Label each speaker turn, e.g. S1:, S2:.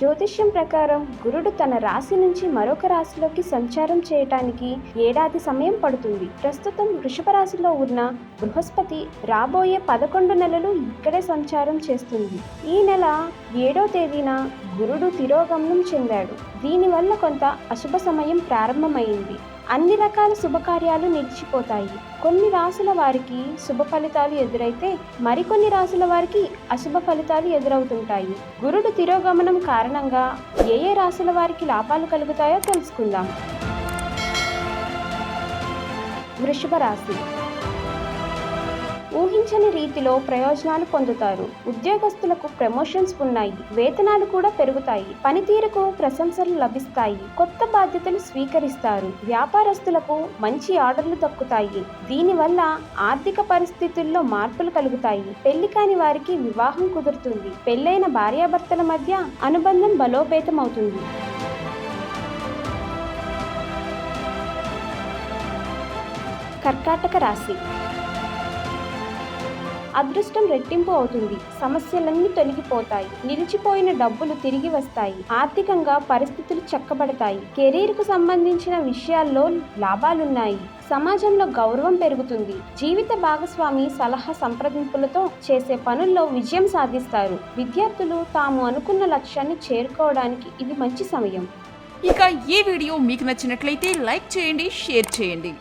S1: జ్యోతిష్యం ప్రకారం గురుడు తన రాశి నుంచి మరొక రాశిలోకి సంచారం చేయటానికి ఏడాది సమయం పడుతుంది. ప్రస్తుతం వృషభ రాశిలో ఉన్న బృహస్పతి రాబోయే పదకొండు నెలలు ఇక్కడే సంచారం చేస్తుంది. ఈ నెల ఏడో తేదీన గురుడు తిరోగమనం చెందాడు. దీనివల్ల కొంత అశుభ సమయం ప్రారంభమైంది. అన్ని రకాల శుభకార్యాలు నిలిచిపోతాయి. కొన్ని రాసుల వారికి శుభ ఫలితాలు ఎదురైతే మరికొన్ని రాసుల వారికి అశుభ ఫలితాలు ఎదురవుతుంటాయి. గురుడు తిరోగమనం కారణంగా ఏ ఏ రాసుల వారికి లాభాలు కలుగుతాయో తెలుసుకుందాం. వృషభ రాశి ఊహించని రీతిలో ప్రయోజనాలు పొందుతారు. ఉద్యోగస్తులకు ప్రమోషన్స్ ఉన్నాయి. వేతనాలు కూడా పెరుగుతాయి. పనితీరుకు ప్రశంసలు లభిస్తాయి. కొత్త బాధ్యతలు స్వీకరిస్తారు. వ్యాపారస్తులకు మంచి ఆర్డర్లు దక్కుతాయి. దీనివల్ల ఆర్థిక పరిస్థితుల్లో మార్పులు కలుగుతాయి. పెళ్ళి కాని వారికి వివాహం కుదురుతుంది. పెళ్ళైన భార్యాభర్తల మధ్య అనుబంధం బలోపేతమవుతుంది. కర్కాటక రాశి అదృష్టం రెట్టింపు అవుతుంది. సమస్యలన్నీ తొలగిపోతాయి. నిలిచిపోయిన డబ్బులు తిరిగి వస్తాయి. ఆర్థికంగా పరిస్థితులు చక్కబడతాయి. కెరీర్కు సంబంధించిన విషయాల్లో లాభాలున్నాయి. సమాజంలో గౌరవం పెరుగుతుంది. జీవిత భాగస్వామి సలహా సంప్రదింపులతో చేసే పనుల్లో విజయం సాధిస్తారు. విద్యార్థులు తాము అనుకున్న లక్ష్యాన్ని చేరుకోవడానికి ఇది మంచి సమయం.
S2: ఇక ఈ వీడియో మీకు నచ్చినట్లయితే లైక్ చేయండి షేర్ చేయండి.